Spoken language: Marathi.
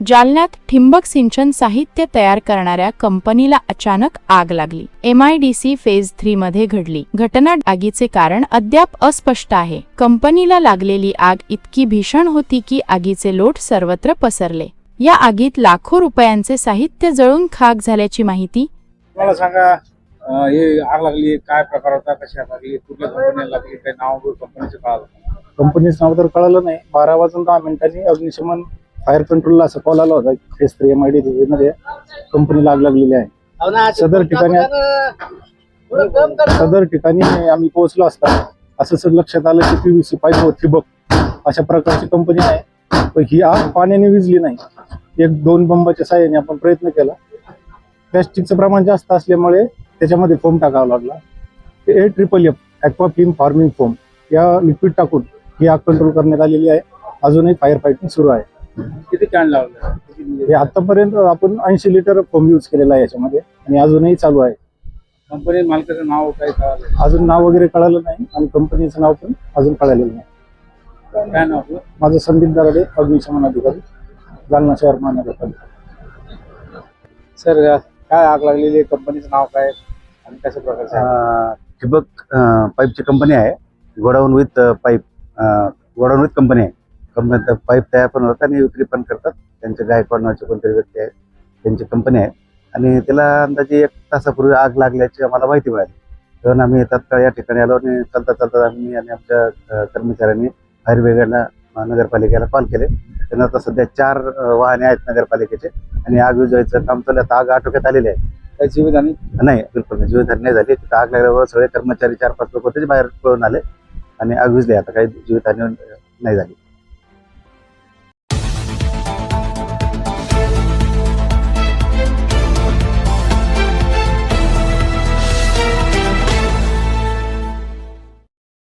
जालन्यात ठिंबक सिंचन साहित्य तयार करणाऱ्या कंपनीला अचानक आग लागली. M I D C phase three मध्ये घडली. घटना आगीचे कारण अद्याप अस्पष्ट आहे. कंपनीला लागलेली आग इतकी भीषण होती की आगीचे लोट सर्वत्र पसरले. या आगीत लाखो रुपयांचे साहित्य जळून खाक झाल्याची माहिती मला सांगा हे आग लागली काय प्रकार होता कशा लागली कुठल्या कंपनीला लागली काही नाव कंपनीचं कळालं? कंपनीचं नाव तर कळालं नाही. बारा वाजून दहा मिनिटांनी अग्निशमन फायर कंट्रोलला असं कॉल आला होता phase three M I D मध्ये कंपनीला आग लागलेली आहे. सदर ठिकाणी सदर ठिकाणी आम्ही पोहोचलो असता. असं सर लक्षात आलं की पीव्हीसी पाईप व ठिबक अशा प्रकारची कंपनी आहे. पण ही आग पाण्याने विजली नाही. एक दोन बंबाच्या साह्याने आपण प्रयत्न केला. प्लॅस्टिकचं प्रमाण जास्त असल्यामुळे त्याच्यामध्ये फोम टाकावा लागला. A triple F aqueous film forming foam या लिक्विड टाकून ही आग कंट्रोल करण्यात आलेली आहे. अजूनही फायर फायटिंग सुरू आहे. किती कॅन लावलं? किती हे आतापर्यंत आपण ऐंशी लिटर फोम यूज केलेला आहे याच्यामध्ये आणि अजूनही चालू आहे. कंपनी मालकाचं नाव काय कळालं? अजून नाव वगैरे कळालं नाही आणि कंपनीचं नाव पण अजून कळालेलं नाही. काय नाव आपलं? माझं संदीप दराडे अग्निशमन अधिकारी जालना शहर महानगरपालिका. सर काय आग लागलेली आहे? कंपनीचं नाव काय? आणि कशा प्रकारचं आहे? अं, ठिबक अं, पाईपची कंपनी आहे. Godown with pipe godown with company आहे. कंपनी पाईप तयार पण होतात आणि विक्री पण करतात. त्यांचे गायकवाड नावाचे कोणतरी व्यक्ती आहे त्यांची कंपनी आहे. आणि त्याला अंदाजे एक तासापूर्वी आग लागल्याची आम्हाला माहिती मिळाली. तेव्हा आम्ही तात्काळ या ठिकाणी आलो आणि चालता चालता आम्ही आणि आमच्या कर्मचाऱ्यांनी फायर ब्रिगेडला नगरपालिकेला कॉल केले. त्यांना आता सध्या चार वाहने आहेत नगरपालिकेचे आणि आग विजवायचं काम चालू आहे. आता आग आटोक्यात आलेली आहे. काही जीवितहानी नाही बिलकुल नाही. जीवितहानी नाही झाली. तिथं आग लागल्यावर सगळे कर्मचारी चार पाच लोक होते बाहेर पळून आले आणि आग विजली आता काही जीवितहानी नाही झाली.